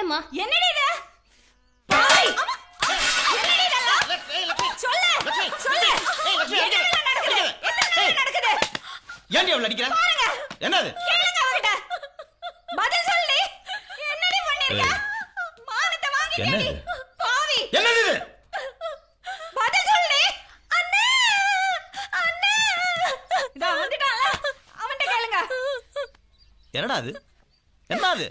என்னம்மா என்னடி பாய் சொல்லு சொல்லு என்னெல்லாம் நடக்குது என்னெல்லாம் நடக்குது ஏன்டி அவளை அடிக்கிற பாருங்க என்னது கேளுங்க அவகிட்ட பதில் சொல்லி என்னடி பண்ணிருக்க ஏய். மானத்தை வாங்கிட்டடி பாவி என்னது இது சொல்லி அண்ணே அண்ணே இதா வந்துட்டான்ல கேளுங்க என்னடா அது என்னது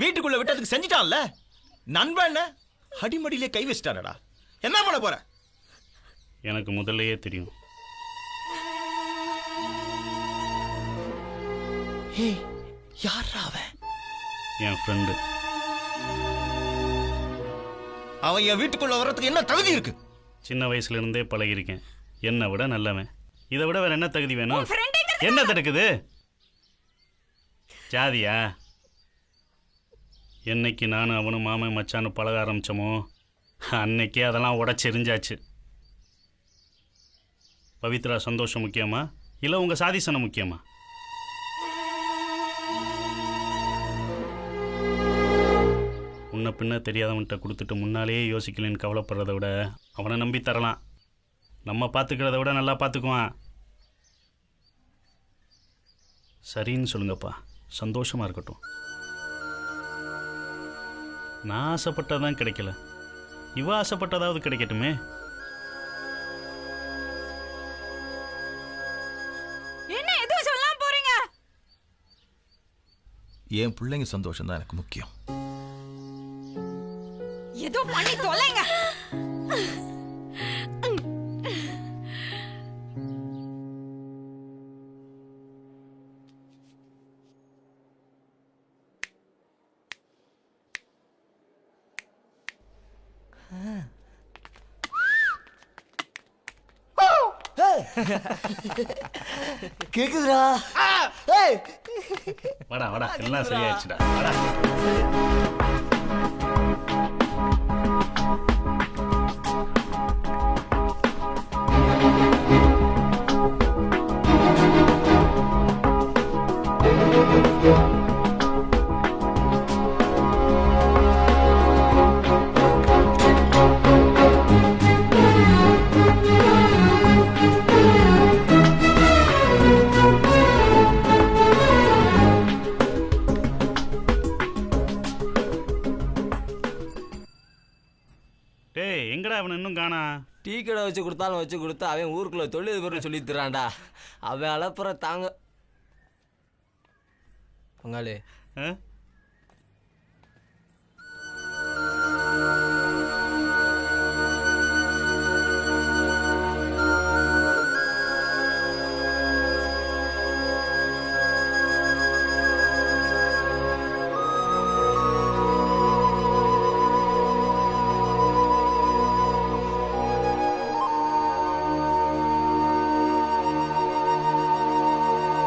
வீட்டுக்குள்ள விட்டதுக்கு செஞ்சிட்டான்ல. நண்பன் என்ன அடிமடியிலே கை வச்சிட்டானடா. என்ன பண்ண போற? எனக்கு முதல்லயே தெரியும். ஏய் யாரா அவன்? என் ஃப்ரெண்டு அவன் என் வீட்டுக்குள்ள வர்றதுக்கு என்ன தகுதி இருக்கு? சின்ன வயசுல இருந்தே பழகியிருக்கேன். என்னை விட நல்லவன். இதை விட வேற என்ன தகுதி வேணும்? என்ன தடுக்குது? ஜாதியா? என்னைக்கு நானும் அவனும் மாமன் மச்சான்னு பழக ஆரம்பித்தோமோ அன்னைக்கே அதெல்லாம் உடச்செறிஞ்சாச்சு பவித்ரா சந்தோஷம் முக்கியமா? இல்லை உங்கள் சாதிசனம் முக்கியமா? முன்ன பின்ன தெரியாதவன்கிட்ட கொடுத்துட்டு முன்னாலேயே யோசிக்கலன்னு கவலைப்படுறத விட அவனை நம்பி தரலாம். நம்ம பார்த்துக்கிறத விட நல்லா பார்த்துக்குவான் சரின்னு சொல்லுங்கப்பா. சந்தோஷமாக இருக்கட்டும். நான் ஆசைப்பட்டதான் கிடைக்கல. இவ ஆசைப்பட்டதாவது கிடைக்கட்டுமே. என்ன எதுவும் சொல்லாம போறீங்க? என் பிள்ளைங்க சந்தோஷம் தான் எனக்கு முக்கியம். ஏதோ பண்ணி கேக்குதுடா. வாடா வாடா. எல்லாம் சரியாயிடுச்சுடா. வாடா. டேய் எங்கடா அவனை இன்னும் காணா? டீ கடை வச்சு கொடுத்தாலும் வச்சு கொடுத்து அவன் ஊருக்குள்ள தொழில் பொருள் சொல்லி தரான்டா. அவன் அலப்புற தாங்க. பங்காளி. ஆ?